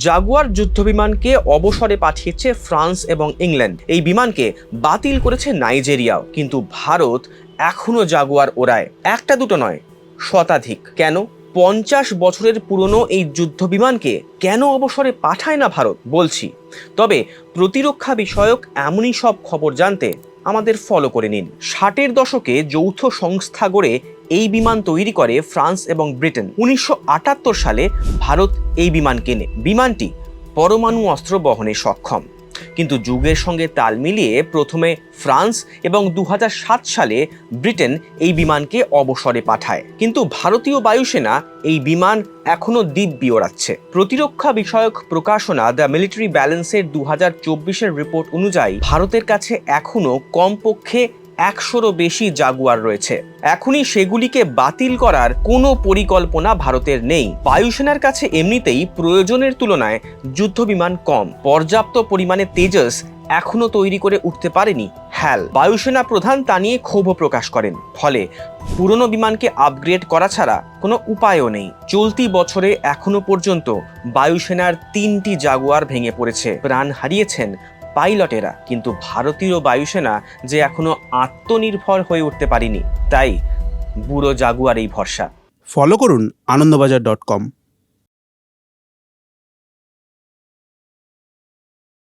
Jaguar যুদ্ধবিমানকে অবসরে পাঠিয়েছে France এবং ইংল্যান্ড। এই বিমানকে বাতিল করেছে নাইজেরিয়াও কিন্তু ভারত এখনও জাগুয়ার ওড়ায়। একটা দুটো নয়, শতাধিক। কেন? পঞ্চাশ বছরের পুরনো এই যুদ্ধ বিমানকে কেন অবসরে পাঠায় না ভারত? বলছি। তবে প্রতিরক্ষা বিষয়ক এমনই সব খবর জানতে আমাদের ফলো করে নিন। ষাটের দশকে যৌথ সংস্থা গড়ে এই বিমান তৈরি করে ফ্রান্স এবং ব্রিটেন। উনিশশো আটাত্তর সালে ভারত এই বিমান কেনে। বিমানটি পরমাণু অস্ত্র বহনে সক্ষম। কিন্তু যুগের সঙ্গে তাল মিলিয়ে প্রথমে ফ্রান্স এবং দুহাজার সাত সালে ব্রিটেন এই বিমানকে অবসরে পাঠায়। কিন্তু ভারতীয় বায়ুসেনা এই বিমান এখনও দিব্যি ওড়াচ্ছে প্রতিরক্ষা বিষয়ক প্রকাশনা দ্য মিলিটারি ব্যালেন্সের দু হাজার রিপোর্ট অনুযায়ী ভারতের কাছে এখনও কমপক্ষে একশোরও বেশি জাগুয়ার রয়েছে। এখনই সেগুলিকে বাতিল করার কোনো পরিকল্পনা ভারতের নেই। বায়ুসেনার কাছে এমনিতেই প্রয়োজনের তুলনায় যুদ্ধবিমান কম। পর্যাপ্ত পরিমাণে তেজস এখনও তৈরি করে উঠতে পারেনি হ্যাল। বায়ুসেনা প্রধান তা নিয়ে ক্ষোভ প্রকাশ করেন। ফলে পুরনো বিমানকে আপগ্রেড করা ছাড়া কোনো উপায়ও নেই। চলতি বছরে এখনও পর্যন্ত বায়ুসেনার তিনটি জাগুয়ার ভেঙে পড়েছে। প্রাণ হারিয়েছেন পাইলটেরা, কিন্তু ভারতীয় বায়ুসেনা যে এখনও আত্মনির্ভর হয়ে উঠতে পারিনি, তাই বুড়ো জাগুয়ার এই ভরসা। ফলো করুন আনন্দবাজার ডট কম।